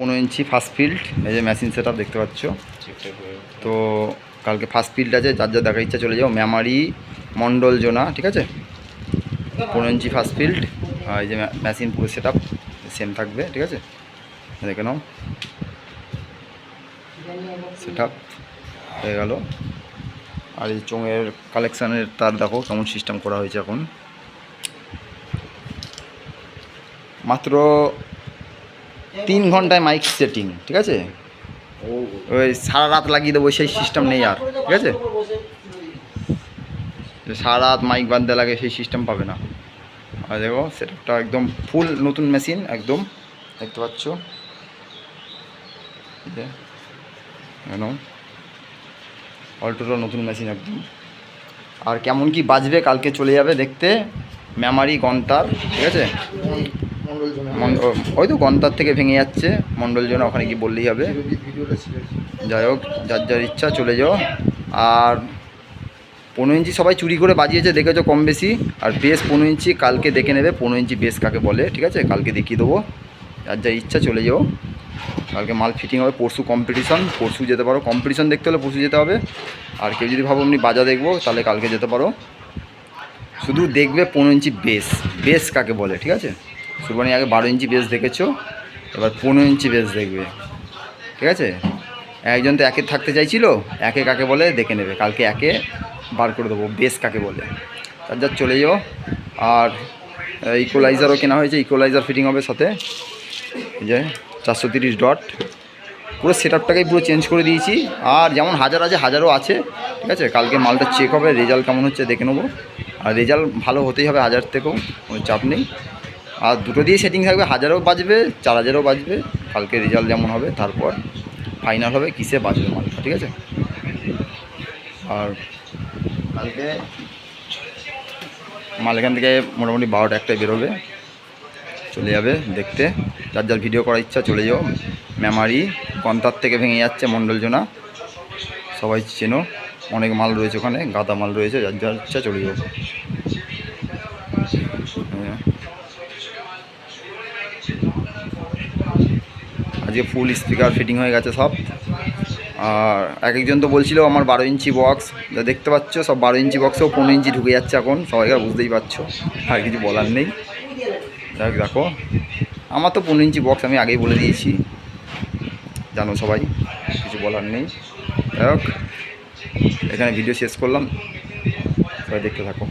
পনেরো ইঞ্চি first field এই যে মেশিন সেট দেখতে পাচ্ছ। তো কালকে ফার্স্ট ফিল্ড আছে, যার যা দেখার ইচ্ছা চলে যাও। মেমারি মন্ডল জোনা, ঠিক আছে? পনেরো ইঞ্চি ফার্স্ট ফিল্ড আর এই যে মেশিন পুরো সেট সেম থাকবে, ঠিক আছে? দেখে নাও। সেট হয়ে গেল। আর এই চোঙের কালেকশানের তার দেখো, কেমন সিস্টেম করা হয়েছে এখন। মাত্র তিন ঘন্টায় মাইক সেটিং ঠিক আছে? ওই সারা রাত লাগিয়ে দেবো, সেই সিস্টেম নেই আর, ঠিক আছে? সারা রাত মাইক বাঁধতে লাগে, সেই সিস্টেম পাবে না। আর দেখো সেটআপটা একদম ফুল নতুন মেশিন একদম, দেখতে পাচ্ছ? অল্টোটা নতুন মেশিন একদম। আর কেমন কি বাজবে, কালকে চলে যাবে দেখতে মেমারি গন্তার ঠিক আছে? ওই তো গন্তার থেকে ভেঙে যাচ্ছে। মণ্ডল জন ওখানে কি বললেই হবে। যাই হোক যার যার ইচ্ছা চলে যাও। আর পনেরো ইঞ্চি সবাই চুরি করে বাজিয়েছে দেখেছ কম বেশি? আর বেশ পনেরো ইঞ্চি কালকে দেখে নেবে পনেরো ইঞ্চি বেশ কাকে বলে ঠিক আছে? কালকে দেখিয়ে দেবো। যার যার ইচ্ছা চলে যাও। কালকে মাল ফিটিং হবে পরশু কম্পিটিশন পরশু যেতে পারো। কম্পিটিশন দেখতে হলে পরশু যেতে হবে। আর কেউ যদি ভাবো এমনি বাজা দেখব তাহলে কালকে যেতে পারো। শুধু দেখবে পনেরো ইঞ্চি বেস বেস কাকে বলে ঠিক আছে? সুরবানি আগে বারো ইঞ্চি বেস দেখেছ, এবার পনেরো ইঞ্চি বেস দেখবে। ঠিক আছে? একজন তো একে থাকতে চাইছিল, একে কাকে বলে দেখে নেবে। কালকে একে বার করে দেবো বেস কাকে বলে। তার যা চলে যাও। আর ইকোলাইজারও কেনা হয়েছে ইকোলাইজার ফিটিং হবে সাথে। যে চারশো তিরিশ ডট পুরো সেট আপটাকেই পুরো চেঞ্জ করে দিয়েছি। আর যেমন হাজার আছে, হাজারও আছে। ঠিক আছে? কালকে মালটা চেক হবে রেজাল্ট কেমন হচ্ছে দেখে নেব। আর রেজাল্ট ভালো হতেই হবে হাজার থেকেও, কোনো চাপ নেই। আর দুটো দিয়ে সেটিং থাকবে হাজারও বাজবে চার হাজারও বাজবে। কালকে রেজাল্ট যেমন হবে তারপর ফাইনাল হবে কিসে বাজবে মালটা ঠিক আছে? আর কালকে? মাল এখান থেকে মোটামুটি বারোটা একটাই বেরোবে। চলে যাবে দেখতে। যার যার ভিডিও করার ইচ্ছা চলে যাও। মেমারি কন্তার থেকে ভেঙে যাচ্ছে মণ্ডলজনা সবাই চেনো অনেক মাল রয়েছে ওখানে গাদা মাল রয়েছে যার যার ইচ্ছা চলে যাও। আজকে ফুল স্পিকার ফিটিং হয়ে গেছে সব। আর এক একজন তো বলছিল আমার বারো ইঞ্চি বক্স যা দেখতে পাচ্ছ, সব বারো ইঞ্চি বক্সেও পনেরো ইঞ্চি ঢুকে যাচ্ছে এখন, সবাইকে বুঝতেই পারছ, আর কিছু বলার নেই। যাক, দেখো, আমার তো পনেরো ইঞ্চি বক্স আমি আগেই বলে দিয়েছি। জানো সবাই, কিছু বলার নেই। যাই এখানে ভিডিও শেষ করলাম। সবাই দেখতে থাকো।